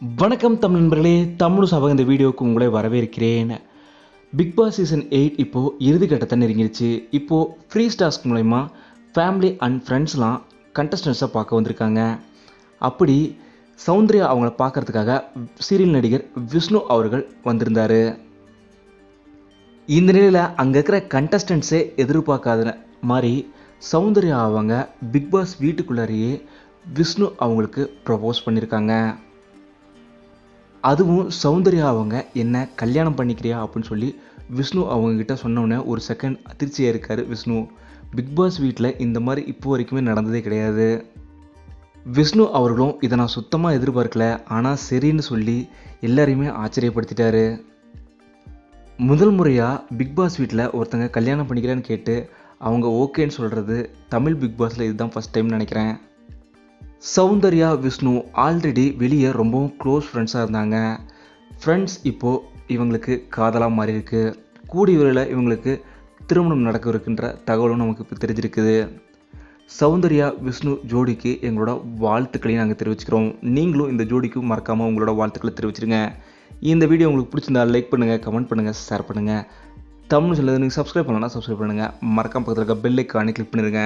வணக்கம் தமிழ் நண்பர்களே தமிழ் சபக இந்த வீடியோவுக்கு உங்களை வரவேற்கிறேன். பிக் பாஸ் சீசன் எயிட் இப்போது இறுதிக்கட்டத்தை நெருங்கிடுச்சு இப்போது ஃப்ரீ ஸ்டார்ஸ் மூலயமா ஃபேமிலி அண்ட் ஃப்ரெண்ட்ஸ்லாம் கண்டஸ்டன்ஸை பார்க்க வந்திருக்காங்க. அப்படி சௌந்தர்யா அவங்கள பார்க்கறதுக்காக சீரியல் நடிகர் விஷ்ணு அவர்கள் வந்திருந்தார். இந்த நிலையில் அங்கே இருக்கிற கண்டஸ்டன்ஸே எதிர்பார்க்காத மாதிரி சௌந்தர்யா அவங்க பிக் பாஸ் வீட்டுக்குள்ளாரையே விஷ்ணு அவங்களுக்கு ப்ரப்போஸ் பண்ணியிருக்காங்க அதுவும் சௌந்தர்யா அவங்க என்ன கல்யாணம் பண்ணிக்கிறியா அப்படின்னு சொல்லி விஷ்ணு அவங்கக்கிட்ட சொன்னோடனே ஒரு செகண்ட் அதிர்ச்சியாக இருக்கார் விஷ்ணு. பிக் பாஸ் வீட்டில் இந்த மாதிரி இப்போ வரைக்குமே நடந்ததே கிடையாது. விஷ்ணு அவர்களும் இதை நான் சுத்தமாக எதிர்பார்க்கல. ஆனால் சரின்னு சொல்லி எல்லாரையுமே ஆச்சரியப்படுத்திட்டாரு. முதல் முறையாக பிக் பாஸ் வீட்டில் ஒருத்தங்க கல்யாணம் பண்ணிக்கிறேன்னு கேட்டு அவங்க ஓகேன்னு சொல்கிறது தமிழ் பிக் பாஸில் இதுதான் ஃபஸ்ட் டைம் நினைக்கிறேன். சௌந்தர்யா விஷ்ணு ஆல்ரெடி வெளியே ரொம்பவும் க்ளோஸ் ஃப்ரெண்ட்ஸாக இருந்தாங்க. ஃப்ரெண்ட்ஸ் இப்போது இவங்களுக்கு காதலாக மாறி இருக்கு கூடிய விரைவில் இவங்களுக்கு திருமணம் நடக்க இருக்கின்ற தகவலும் நமக்கு இப்போ தெரிஞ்சிருக்குது. சௌந்தர்யா விஷ்ணு ஜோடிக்கு எங்களோட வாழ்த்துக்களையும் நாங்கள் தெரிவிச்சுக்கிறோம். நீங்களும் இந்த ஜோடிக்கும் மறக்காமல் உங்களோட வாழ்த்துக்களை தெரிவிச்சிருங்க. இந்த வீடியோ உங்களுக்கு பிடிச்சிருந்தா லைக் பண்ணுங்கள் கமெண்ட் பண்ணுங்கள் ஷேர் பண்ணுங்கள் தமிழ் சொல்லுறது நீங்கள் சப்ஸ்கிரைப் பண்ணலன்னா சப்ஸ்கிரைப் பண்ணுங்கள் மறக்காம பக்கத்தில் இருக்க பெல் ஐக்கானே கிளிக் பண்ணிடுங்க